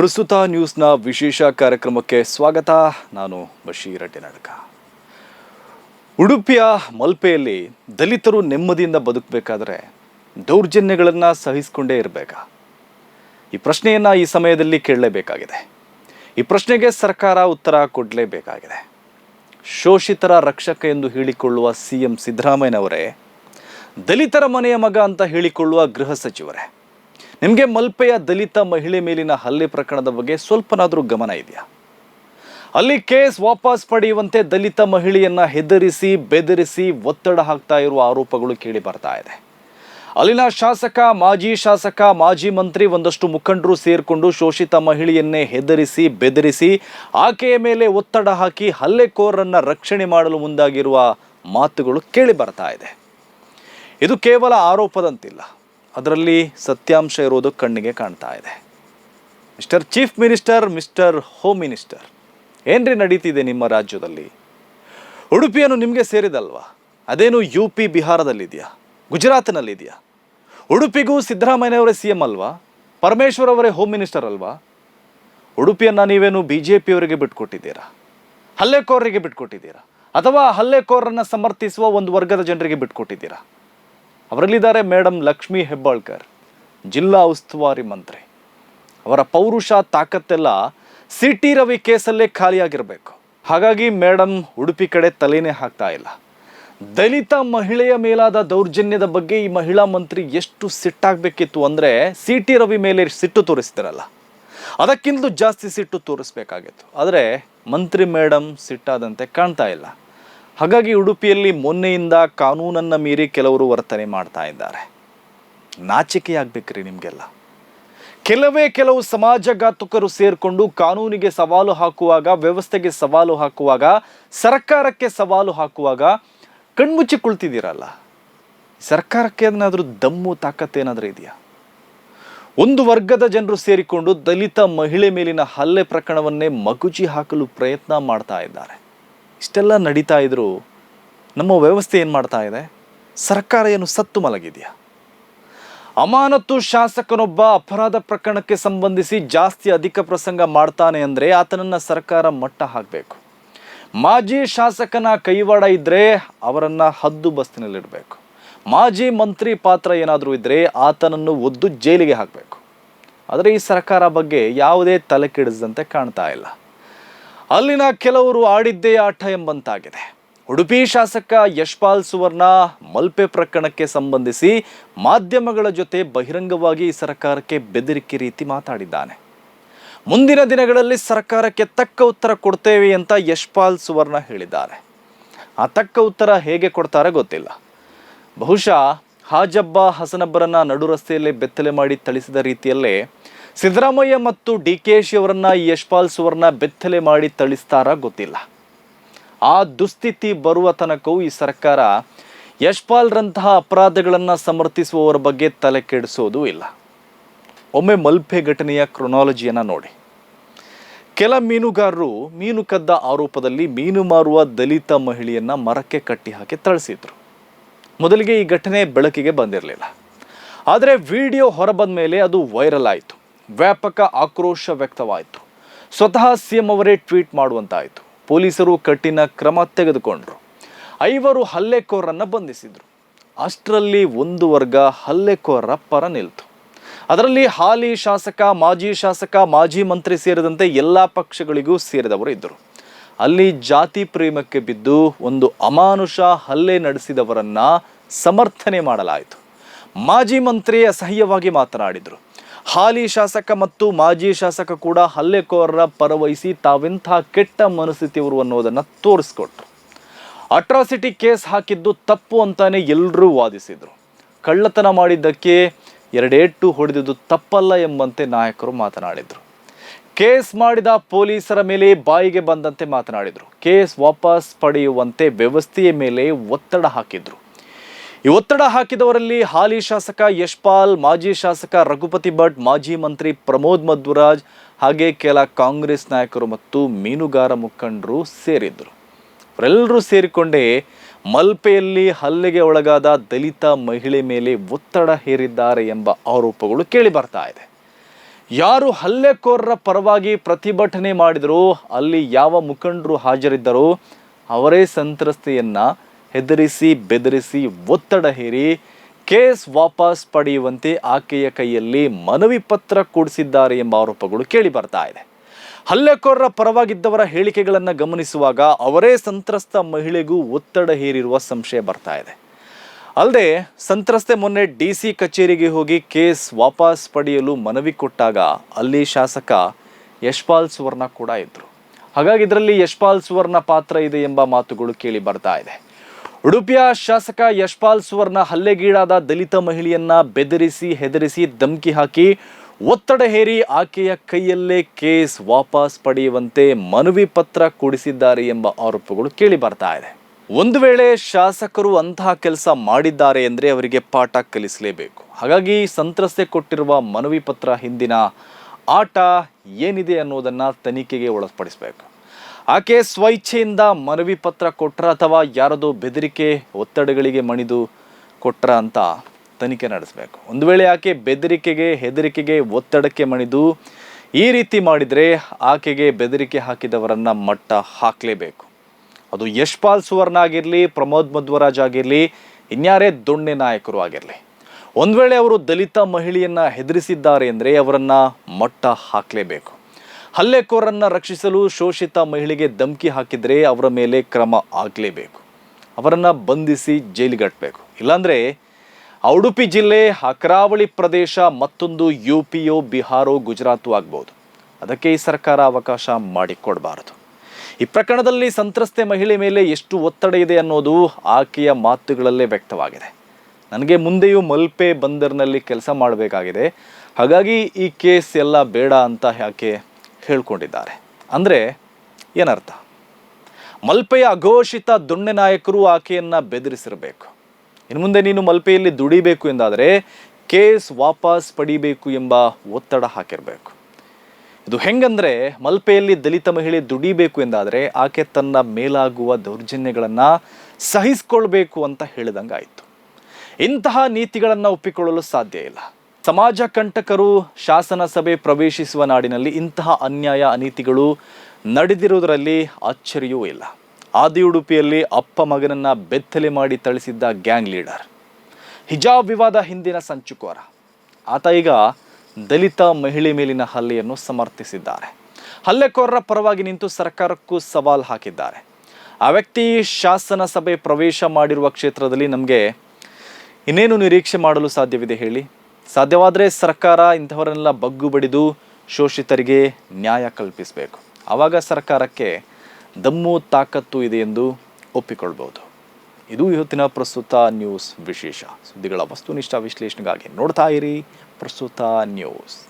ಪ್ರಸ್ತುತ ನ್ಯೂಸ್ನ ವಿಶೇಷ ಕಾರ್ಯಕ್ರಮಕ್ಕೆ ಸ್ವಾಗತ. ನಾನು ಬಶೀರ್ ಅಡ್ಡಿನಡ್ಕ. ಉಡುಪಿಯ ಮಲ್ಪೆಯಲ್ಲಿ ದಲಿತರು ನೆಮ್ಮದಿಯಿಂದ ಬದುಕಬೇಕಾದ್ರೆ ದೌರ್ಜನ್ಯಗಳನ್ನು ಸಹಿಸಿಕೊಂಡೇ ಇರಬೇಕಾ. ಈ ಪ್ರಶ್ನೆಯನ್ನು ಈ ಸಮಯದಲ್ಲಿ ಕೇಳಲೇಬೇಕಾಗಿದೆ. ಈ ಪ್ರಶ್ನೆಗೆ ಸರ್ಕಾರ ಉತ್ತರ ಕೊಡಲೇಬೇಕಾಗಿದೆ. ಶೋಷಿತರ ರಕ್ಷಕ ಎಂದು ಹೇಳಿಕೊಳ್ಳುವ ಸಿ ಎಂ ಸಿದ್ದರಾಮಯ್ಯನವರೇ, ದಲಿತರ ಮನೆಯ ಮಗ ಅಂತ ಹೇಳಿಕೊಳ್ಳುವ ಗೃಹ ಸಚಿವರೇ ನಿಮಗೆ ಮಲ್ಪೆಯ ದಲಿತ ಮಹಿಳೆ ಮೇಲಿನ ಹಲ್ಲೆ ಪ್ರಕರಣದ ಬಗ್ಗೆ ಸ್ವಲ್ಪನಾದರೂ ಗಮನ ಇದೆಯಾ? ಅಲ್ಲಿ ಕೇಸ್ ವಾಪಸ್ ಪಡೆಯುವಂತೆ ದಲಿತ ಮಹಿಳೆಯನ್ನ ಹೆದರಿಸಿ, ಬೆದರಿಸಿ ಒತ್ತಡ ಹಾಕ್ತಾ ಇರುವ ಆರೋಪಗಳು ಕೇಳಿ ಬರ್ತಾ ಇದೆ. ಅಲ್ಲಿನ ಶಾಸಕ, ಮಾಜಿ ಶಾಸಕ, ಮಾಜಿ ಮಂತ್ರಿ ಒಂದಷ್ಟು ಮುಖಂಡರು ಸೇರಿಕೊಂಡು ಶೋಷಿತ ಮಹಿಳೆಯನ್ನೇ ಹೆದರಿಸಿ, ಬೆದರಿಸಿ ಆಕೆಯ ಮೇಲೆ ಒತ್ತಡ ಹಾಕಿ ಹಲ್ಲೆಕೋರರನ್ನ ರಕ್ಷಣೆ ಮಾಡಲು ಮುಂದಾಗಿರುವ ಮಾತುಗಳು ಕೇಳಿ ಬರ್ತಾ ಇದೆ. ಇದು ಕೇವಲ ಆರೋಪದಂತಿಲ್ಲ. ಅದರಲ್ಲಿ ಸತ್ಯಾಂಶ ಇರೋದು ಕಣ್ಣಿಗೆ ಕಾಣ್ತಾ ಇದೆ. Mister chief minister, mister home minister, ಏನ್ರಿ ನಡೀತಿದೆ ನಿಮ್ಮ ರಾಜ್ಯದಲ್ಲಿ? ಉಡುಪಿಯನ್ನು ನಿಮಗೆ ಸೇರಿದಲ್ವಾ? ಅದೇನು ಯು ಪಿ ಬಿಹಾರದಲ್ಲಿದೆಯಾ? ಗುಜರಾತ್ನಲ್ಲಿದೆಯಾ? ಉಡುಪಿಗೂ ಸಿದ್ದರಾಮಯ್ಯನವರೇ ಸಿ ಎಂ ಅಲ್ವಾ? ಪರಮೇಶ್ವರ್ ಅವರೇ ಹೋಮ್ ಮಿನಿಸ್ಟರ್ ಅಲ್ವಾ? ಉಡುಪಿಯನ್ನು ನೀವೇನು ಬಿ ಜೆ ಪಿಯವರಿಗೆ ಬಿಟ್ಕೊಟ್ಟಿದ್ದೀರಾ? ಹಲ್ಲೆಕೋರರಿಗೆ ಬಿಟ್ಕೊಟ್ಟಿದ್ದೀರಾ? ಅಥವಾ ಹಲ್ಲೆಕೋರರನ್ನು ಸಮರ್ಥಿಸುವ ಒಂದು ವರ್ಗದ ಜನರಿಗೆ ಬಿಟ್ಕೊಟ್ಟಿದ್ದೀರಾ? ಅವರಲ್ಲಿದ್ದಾರೆ ಮೇಡಮ್ ಲಕ್ಷ್ಮಿ ಹೆಬ್ಬಾಳ್ಕರ್, ಜಿಲ್ಲಾ ಉಸ್ತುವಾರಿ ಮಂತ್ರಿ. ಅವರ ಪೌರುಷ ತಾಕತ್ತೆಲ್ಲ ಸಿ ಟಿ ರವಿ ಕೇಸಲ್ಲೇ ಖಾಲಿಯಾಗಿರಬೇಕು. ಹಾಗಾಗಿ ಮೇಡಮ್ ಉಡುಪಿ ಕಡೆ ತಲೆನೇ ಹಾಕ್ತಾ ಇಲ್ಲ. ದಲಿತ ಮಹಿಳೆಯ ಮೇಲಾದ ದೌರ್ಜನ್ಯದ ಬಗ್ಗೆ ಈ ಮಹಿಳಾ ಮಂತ್ರಿ ಎಷ್ಟು ಸಿಟ್ಟಾಗಬೇಕಿತ್ತು ಅಂದರೆ ಸಿ ಟಿ ರವಿ ಮೇಲೆ ಸಿಟ್ಟು ತೋರಿಸ್ತಿರಲ್ಲ. ಅದಕ್ಕಿಂತಲೂ ಜಾಸ್ತಿ ಸಿಟ್ಟು ತೋರಿಸ್ಬೇಕಾಗಿತ್ತು. ಆದರೆ ಮಂತ್ರಿ ಮೇಡಮ್ ಸಿಟ್ಟಾದಂತೆ ಕಾಣ್ತಾ ಇಲ್ಲ. ಹಾಗಾಗಿ ಉಡುಪಿಯಲ್ಲಿ ಮೊನ್ನೆಯಿಂದ ಕಾನೂನನ್ನು ಮೀರಿ ಕೆಲವರು ವರ್ತನೆ ಮಾಡ್ತಾ ಇದ್ದಾರೆ. ನಾಚಿಕೆ ಆಗ್ಬೇಕ್ರಿ ನಿಮಗೆಲ್ಲ. ಕೆಲವೇ ಕೆಲವು ಸಮಾಜಘಾತುಕರು ಸೇರಿಕೊಂಡು ಕಾನೂನಿಗೆ ಸವಾಲು ಹಾಕುವಾಗ, ವ್ಯವಸ್ಥೆಗೆ ಸವಾಲು ಹಾಕುವಾಗ, ಸರ್ಕಾರಕ್ಕೆ ಸವಾಲು ಹಾಕುವಾಗ ಕಣ್ಮುಚ್ಚಿ ಕುಳ್ತಿದ್ದೀರಲ್ಲ? ಸರ್ಕಾರಕ್ಕೆ ಏನಾದರೂ ದಮ್ಮು ತಾಕತ್ತೇನಾದರೂ ಇದೆಯಾ? ಒಂದು ವರ್ಗದ ಜನರು ಸೇರಿಕೊಂಡು ದಲಿತ ಮಹಿಳೆ ಮೇಲಿನ ಹಲ್ಲೆ ಪ್ರಕರಣವನ್ನೇ ಮಗುಚಿ ಹಾಕಲು ಪ್ರಯತ್ನ ಮಾಡ್ತಾ ಇದ್ದಾರೆ. ಇಷ್ಟೆಲ್ಲ ನಡೀತಾ ಇದ್ದರೂ ನಮ್ಮ ವ್ಯವಸ್ಥೆ ಏನು ಮಾಡ್ತಾ ಇದೆ? ಸರ್ಕಾರ ಏನು ಸತ್ತು ಮಲಗಿದೆಯಾ? ಅಮಾನತು ಶಾಸಕನೊಬ್ಬ ಅಪರಾಧ ಪ್ರಕರಣಕ್ಕೆ ಸಂಬಂಧಿಸಿ ಜಾಸ್ತಿ ಅಧಿಕ ಪ್ರಸಂಗ ಮಾಡ್ತಾನೆ ಅಂದರೆ ಆತನನ್ನು ಸರ್ಕಾರ ಮಟ್ಟ ಹಾಕಬೇಕು. ಮಾಜಿ ಶಾಸಕನ ಕೈವಾಡ ಇದ್ದರೆ ಅವರನ್ನು ಹದ್ದು ಬಸ್ತಿನಲ್ಲಿಡಬೇಕು. ಮಾಜಿ ಮಂತ್ರಿ ಪಾತ್ರ ಏನಾದರೂ ಇದ್ದರೆ ಆತನನ್ನು ಒದ್ದು ಜೈಲಿಗೆ ಹಾಕಬೇಕು. ಆದರೆ ಈ ಸರ್ಕಾರ ಬಗ್ಗೆ ಯಾವುದೇ ತಲೆ ಕೆಡಿಸಿದಂತೆ ಕಾಣ್ತಾ ಇಲ್ಲ. ಅಲ್ಲಿನ ಕೆಲವರು ಆಡಿದ್ದೇ ಆಟ ಎಂಬಂತಾಗಿದೆ. ಉಡುಪಿ ಶಾಸಕ ಯಶ್ಪಾಲ್ ಸುವರ್ಣ ಮಲ್ಪೆ ಪ್ರಕರಣಕ್ಕೆ ಸಂಬಂಧಿಸಿ ಮಾಧ್ಯಮಗಳ ಜೊತೆ ಬಹಿರಂಗವಾಗಿ ಸರ್ಕಾರಕ್ಕೆ ಬೆದರಿಕೆ ರೀತಿ ಮಾತಾಡಿದ್ದಾನೆ. ಮುಂದಿನ ದಿನಗಳಲ್ಲಿ ಸರ್ಕಾರಕ್ಕೆ ತಕ್ಕ ಉತ್ತರ ಕೊಡ್ತೇವೆ ಅಂತ ಯಶ್ಪಾಲ್ ಸುವರ್ಣ ಹೇಳಿದ್ದಾರೆ. ಆ ತಕ್ಕ ಉತ್ತರ ಹೇಗೆ ಕೊಡ್ತಾರೆ ಗೊತ್ತಿಲ್ಲ. ಬಹುಶಃ ಹಾಜಬ್ಬ ಹಸನಬ್ಬರನ್ನ ನಡು ರಸ್ತೆಯಲ್ಲೇ ಬೆತ್ತಲೆ ಮಾಡಿ ಥಳಿಸಿದ ರೀತಿಯಲ್ಲೇ ಸಿದ್ದರಾಮಯ್ಯ ಮತ್ತು ಡಿ ಕೆ ಶಿ ಅವರನ್ನ ಯಶ್ಪಾಲ್ ಸುವರ್ಣ ಬೆತ್ತಲೆ ಮಾಡಿ ತಳಿಸ್ತಾರ ಗೊತ್ತಿಲ್ಲ. ಆ ದುಸ್ಥಿತಿ ಬರುವ ತನಕವೂ ಈ ಸರ್ಕಾರ ಯಶ್ಪಾಲ್ರಂತಹ ಅಪರಾಧಗಳನ್ನು ಸಮರ್ಥಿಸುವವರ ಬಗ್ಗೆ ತಲೆ ಕೆಡಿಸೋದು ಇಲ್ಲ. ಒಮ್ಮೆ ಮಲ್ಪೆ ಘಟನೆಯ ಕ್ರೊನಾಲಜಿಯನ್ನು ನೋಡಿ. ಕೆಲ ಮೀನುಗಾರರು ಮೀನು ಕದ್ದ ಆರೋಪದಲ್ಲಿ ಮೀನು ಮಾರುವ ದಲಿತ ಮಹಿಳೆಯನ್ನ ಮರಕ್ಕೆ ಕಟ್ಟಿ ಹಾಕಿ ತಳಿಸಿದ್ರು ಮೊದಲಿಗೆ ಈ ಘಟನೆ ಬೆಳಕಿಗೆ ಬಂದಿರಲಿಲ್ಲ. ಆದರೆ ವಿಡಿಯೋ ಹೊರಬಂದ ಮೇಲೆ ಅದು ವೈರಲ್ ಆಯಿತು. ವ್ಯಾಪಕ ಆಕ್ರೋಶ ವ್ಯಕ್ತವಾಯಿತು. ಸ್ವತಃ ಸಿ ಎಂ ಅವರೇ ಟ್ವೀಟ್ ಮಾಡುವಂತಾಯಿತು. ಪೊಲೀಸರು ಕಠಿಣ ಕ್ರಮ ತೆಗೆದುಕೊಂಡರು. ಐವರು ಹಲ್ಲೆಕೋರನ್ನು ಬಂಧಿಸಿದರು. ಅಷ್ಟರಲ್ಲಿ ಒಂದು ವರ್ಗ ಹಲ್ಲೆಕೋರರ ಪರ ನಿಲ್ತು. ಅದರಲ್ಲಿ ಹಾಲಿ ಶಾಸಕ, ಮಾಜಿ ಶಾಸಕ, ಮಾಜಿ ಮಂತ್ರಿ ಸೇರಿದಂತೆ ಎಲ್ಲ ಪಕ್ಷಗಳಿಗೂ ಸೇರಿದವರು ಇದ್ದರು. ಅಲ್ಲಿ ಜಾತಿ ಪ್ರೇಮಕ್ಕೆ ಬಿದ್ದು ಒಂದು ಅಮಾನುಷ ಹಲ್ಲೆ ನಡೆಸಿದವರನ್ನ ಸಮರ್ಥನೆ ಮಾಡಲಾಯಿತು. ಮಾಜಿ ಮಂತ್ರಿ ಅಸಹ್ಯವಾಗಿ ಮಾತನಾಡಿದರು. ಹಾಲಿ ಶಾಸಕ ಮತ್ತು ಮಾಜಿ ಶಾಸಕ ಕೂಡ ಹಲ್ಲೆಕೋರರ ಪರವಹಿಸಿ ತಾವೆಂಥ ಕೆಟ್ಟ ಮನಸ್ಥಿತಿ ಇವರು ಅನ್ನೋದನ್ನು ತೋರಿಸ್ಕೊಟ್ರು. ಅಟ್ರಾಸಿಟಿ ಕೇಸ್ ಹಾಕಿದ್ದು ತಪ್ಪು ಅಂತಾನೆ ಎಲ್ಲರೂ ವಾದಿಸಿದರು. ಕಳ್ಳತನ ಮಾಡಿದ್ದಕ್ಕೆ ಎರಡೇಟು ಹೊಡೆದಿದ್ದು ತಪ್ಪಲ್ಲ ಎಂಬಂತೆ ನಾಯಕರು ಮಾತನಾಡಿದರು. ಕೇಸ್ ಮಾಡಿದ ಪೊಲೀಸರ ಮೇಲೆ ಬಾಯಿಗೆ ಬಂದಂತೆ ಮಾತನಾಡಿದರು. ಕೇಸ್ ವಾಪಸ್ ಪಡೆಯುವಂತೆ ವ್ಯವಸ್ಥೆಯ ಮೇಲೆ ಒತ್ತಡ ಹಾಕಿದ್ರು. ಈ ಒತ್ತಡ ಹಾಕಿದವರಲ್ಲಿ ಹಾಲಿ ಶಾಸಕ ಯಶ್ಪಾಲ್, ಮಾಜಿ ಶಾಸಕ ರಘುಪತಿ ಭಟ್, ಮಾಜಿ ಮಂತ್ರಿ ಪ್ರಮೋದ್ ಮಧ್ವರಾಜ್ ಹಾಗೆ ಕೆಲ ಕಾಂಗ್ರೆಸ್ ನಾಯಕರು ಮತ್ತು ಮೀನುಗಾರ ಮುಖಂಡರು ಸೇರಿದ್ದರು. ಅವರೆಲ್ಲರೂ ಸೇರಿಕೊಂಡೇ ಮಲ್ಪೆಯಲ್ಲಿ ಹಲ್ಲೆಗೆ ಒಳಗಾದ ದಲಿತ ಮಹಿಳೆ ಮೇಲೆ ಒತ್ತಡ ಹೇರಿದ್ದಾರೆ ಎಂಬ ಆರೋಪಗಳು ಕೇಳಿ ಬರ್ತಾ ಇದೆ. ಯಾರು ಹಲ್ಲೆಕೋರರ ಪರವಾಗಿ ಪ್ರತಿಭಟನೆ ಮಾಡಿದರೂ ಅಲ್ಲಿ ಯಾವ ಮುಖಂಡರು ಹಾಜರಿದ್ದರೋ ಅವರೇ ಸಂತ್ರಸ್ತೆಯನ್ನ ಹೆದರಿಸಿ, ಬೆದರಿಸಿ ಒತ್ತಡ ಹೇರಿ ಕೇಸ್ ವಾಪಸ್ ಪಡೆಯುವಂತೆ ಆಕೆಯ ಕೈಯಲ್ಲಿ ಮನವಿ ಪತ್ರ ಕೊಡಿಸಿದ್ದಾರೆ ಎಂಬ ಆರೋಪಗಳು ಕೇಳಿ ಬರ್ತಾ ಇದೆ. ಹಲ್ಲೆಕೋರರ ಪರವಾಗಿದ್ದವರ ಹೇಳಿಕೆಗಳನ್ನು ಗಮನಿಸುವಾಗ ಅವರೇ ಸಂತ್ರಸ್ತ ಮಹಿಳೆಗೂ ಒತ್ತಡ ಹೇರಿರುವ ಸಂಶಯ ಬರ್ತಾ ಇದೆ. ಅಲ್ಲದೆ ಸಂತ್ರಸ್ತೆ ಮೊನ್ನೆ ಡಿ ಸಿ ಕಚೇರಿಗೆ ಹೋಗಿ ಕೇಸ್ ವಾಪಸ್ ಪಡೆಯಲು ಮನವಿ ಕೊಟ್ಟಾಗ ಅಲ್ಲಿ ಶಾಸಕ ಯಶ್ಪಾಲ್ ಸುವರ್ಣ ಕೂಡ ಇದ್ದರು ಹಾಗಾಗಿ ಇದರಲ್ಲಿ ಯಶ್ಪಾಲ್ ಸುವರ್ಣ ಪಾತ್ರ ಇದೆ ಎಂಬ ಮಾತುಗಳು ಕೇಳಿ ಬರ್ತಾ ಇದೆ. ಉಡುಪಿಯ ಶಾಸಕ ಯಶ್ಪಾಲ್ ಸುವರ್ಣ ಹಲ್ಲೆಗೀಡಾದ ದಲಿತ ಮಹಿಳೆಯನ್ನ ಬೆದರಿಸಿ ಹೆದರಿಸಿ ಧಮ್ಕಿ ಹಾಕಿ ಒತ್ತಡ ಹೇರಿ ಆಕೆಯ ಕೈಯಲ್ಲೇ ಕೇಸ್ ವಾಪಸ್ ಪಡೆಯುವಂತೆ ಮನವಿ ಪತ್ರ ಕೊಡಿಸಿದ್ದಾರೆ ಎಂಬ ಆರೋಪಗಳು ಕೇಳಿ ಬರ್ತಾ ಇದೆ. ಒಂದು ವೇಳೆ ಶಾಸಕರು ಅಂತಹ ಕೆಲಸ ಮಾಡಿದ್ದಾರೆ ಅಂದರೆ ಅವರಿಗೆ ಪಾಠ ಕಲಿಸಲೇಬೇಕು. ಹಾಗಾಗಿ ಸಂತ್ರಸ್ತೆ ಕೊಟ್ಟಿರುವ ಮನವಿ ಪತ್ರ ಹಿಂದಿನ ಆಟ ಏನಿದೆ ಅನ್ನೋದನ್ನು ತನಿಖೆಗೆ ಒಳಪಡಿಸಬೇಕು. ಆಕೆ ಸ್ವಇಚ್ಛೆಯಿಂದ ಮನವಿ ಪತ್ರ ಕೊಟ್ರ ಅಥವಾ ಯಾರದೋ ಬೆದರಿಕೆ, ಒತ್ತಡಗಳಿಗೆ ಮಣಿದು ಕೊಟ್ರ ಅಂತ ತನಿಖೆ ನಡೆಸಬೇಕು. ಒಂದು ವೇಳೆ ಆಕೆ ಬೆದರಿಕೆಗೆ, ಹೆದರಿಕೆಗೆ, ಒತ್ತಡಕ್ಕೆ ಮಣಿದು ಈ ರೀತಿ ಮಾಡಿದರೆ ಆಕೆಗೆ ಬೆದರಿಕೆ ಹಾಕಿದವರನ್ನ ಮಟ್ಟ ಹಾಕಲೇಬೇಕು. ಅದು ಯಶ್ಪಾಲ್ ಸುವರ್ಣ ಆಗಿರಲಿ, ಪ್ರಮೋದ್ ಮಧ್ವರಾಜ್ ಆಗಿರಲಿ, ಇನ್ಯಾರೇ ದೊಣ್ಣೆ ನಾಯಕರು ಆಗಿರಲಿ. ಒಂದು ವೇಳೆ ಅವರು ದಲಿತ ಮಹಿಳೆಯನ್ನು ಹೆದರಿಸಿದ್ದಾರೆ ಅಂದರೆ ಅವರನ್ನು ಮಟ್ಟ ಹಾಕಲೇಬೇಕು. ಹಲ್ಲೆಕೋರನ್ನ ರಕ್ಷಿಸಲು ಶೋಷಿತ ಮಹಿಳೆಗೆ ಧಮಕಿ ಹಾಕಿದರೆ ಅವರ ಮೇಲೆ ಕ್ರಮ ಆಗಲೇಬೇಕು. ಅವರನ್ನು ಬಂಧಿಸಿ ಜೈಲಿಗಟ್ಟಬೇಕು ಇಲ್ಲಾಂದರೆ ಉಡುಪಿ ಜಿಲ್ಲೆ ಹಕರಾವಳಿ ಪ್ರದೇಶ ಮತ್ತೊಂದು ಯು ಪಿಯೋ ಬಿಹಾರೋ, ಗುಜರಾತು ಆಗ್ಬೋದು. ಅದಕ್ಕೆ ಈ ಸರ್ಕಾರ ಅವಕಾಶ ಮಾಡಿಕೊಡಬಾರದು. ಈ ಪ್ರಕರಣದಲ್ಲಿ ಸಂತ್ರಸ್ತೆ ಮಹಿಳೆ ಮೇಲೆ ಎಷ್ಟು ಒತ್ತಡ ಇದೆ ಅನ್ನೋದು ಆಕೆಯ ಮಾತುಗಳಲ್ಲೇ ವ್ಯಕ್ತವಾಗಿದೆ. ನನಗೆ ಮುಂದೆಯೂ ಮಲ್ಪೆ ಬಂದರ್ನಲ್ಲಿ ಕೆಲಸ ಮಾಡಬೇಕಾಗಿದೆ. ಹಾಗಾಗಿ ಈ ಕೇಸ್ ಎಲ್ಲ ಬೇಡ ಅಂತ ಯಾಕೆ ಹೇಳ್ಕೊಂಡಿದ್ದಾರೆ. ಅಂದರೆ ಏನರ್ಥ? ಮಲ್ಪೆಯ ಅಘೋಷಿತ ದೊಣ್ಣೆ ನಾಯಕರು ಆಕೆಯನ್ನು ಬೆದರಿಸಿರಬೇಕು. ಇನ್ನು ಮುಂದೆ ನೀನು ಮಲ್ಪೆಯಲ್ಲಿ ದುಡಿಬೇಕು ಎಂದಾದರೆ ಕೇಸ್ ವಾಪಸ್ ಪಡಿಬೇಕು ಎಂಬ ಒತ್ತಡ ಹಾಕಿರಬೇಕು. ಇದು ಹೆಂಗಂದರೆ ಮಲ್ಪೆಯಲ್ಲಿ ದಲಿತ ಮಹಿಳೆ ದುಡಿಬೇಕು ಎಂದಾದರೆ ಆಕೆ ತನ್ನ ಮೇಲಾಗುವ ದೌರ್ಜನ್ಯಗಳನ್ನು ಸಹಿಸಿಕೊಳ್ಬೇಕು ಅಂತ ಹೇಳಿದಂಗಾಯಿತು. ಇಂತಹ ನೀತಿಗಳನ್ನು ಒಪ್ಪಿಕೊಳ್ಳಲು ಸಾಧ್ಯ ಇಲ್ಲ. ಸಮಾಜ ಕಂಟಕರು ಶಾಸನ ಸಭೆ ಪ್ರವೇಶಿಸುವ ನಾಡಿನಲ್ಲಿ ಇಂತಹ ಅನ್ಯಾಯ ಅನೀತಿಗಳು ನಡೆದಿರುವುದರಲ್ಲಿ ಅಚ್ಚರಿಯೂ ಇಲ್ಲ. ಆದಿ ಉಡುಪಿಯಲ್ಲಿ ಅಪ್ಪ ಮಗನನ್ನ ಬೆತ್ತಲೆ ಮಾಡಿ ಥಳಿಸಿದ್ದ ಗ್ಯಾಂಗ್ ಲೀಡರ್. ಹಿಜಾಬ್ ವಿವಾದ ಹಿಂದಿನ ಸಂಚುಕೋರ ಆತ ಈಗ ದಲಿತ ಮಹಿಳೆ ಮೇಲಿನ ಹಲ್ಲೆಯನ್ನು ಸಮರ್ಥಿಸಿದ್ದಾರೆ. ಹಲ್ಲೆಕೋರರ ಪರವಾಗಿ ನಿಂತು ಸರ್ಕಾರಕ್ಕೂ ಸವಾಲು ಹಾಕಿದ್ದಾರೆ. ಆ ವ್ಯಕ್ತಿ ಶಾಸನ ಸಭೆ ಪ್ರವೇಶ ಮಾಡಿರುವ ಕ್ಷೇತ್ರದಲ್ಲಿ ನಮಗೆ ಇನ್ನೇನು ನಿರೀಕ್ಷೆ ಮಾಡಲು ಸಾಧ್ಯವಿದೆ ಹೇಳಿ? ಸಾಧ್ಯವಾದರೆ ಸರ್ಕಾರ ಇಂಥವರನ್ನೆಲ್ಲ ಬಗ್ಗು ಬಡಿದು ಶೋಷಿತರಿಗೆ ನ್ಯಾಯ ಕಲ್ಪಿಸಬೇಕು. ಆವಾಗ ಸರ್ಕಾರಕ್ಕೆ ದಮ್ಮು ತಾಕತ್ತು ಇದೆ ಎಂದು ಒಪ್ಪಿಕೊಳ್ಬೋದು. ಇದು ಇವತ್ತಿನ ಪ್ರಸ್ತುತ ನ್ಯೂಸ್ ವಿಶೇಷ. ಸುದ್ದಿಗಳ ವಸ್ತುನಿಷ್ಠ ವಿಶ್ಲೇಷಣೆಗಾಗಿ ನೋಡ್ತಾ ಇರಿ ಪ್ರಸ್ತುತ ನ್ಯೂಸ್.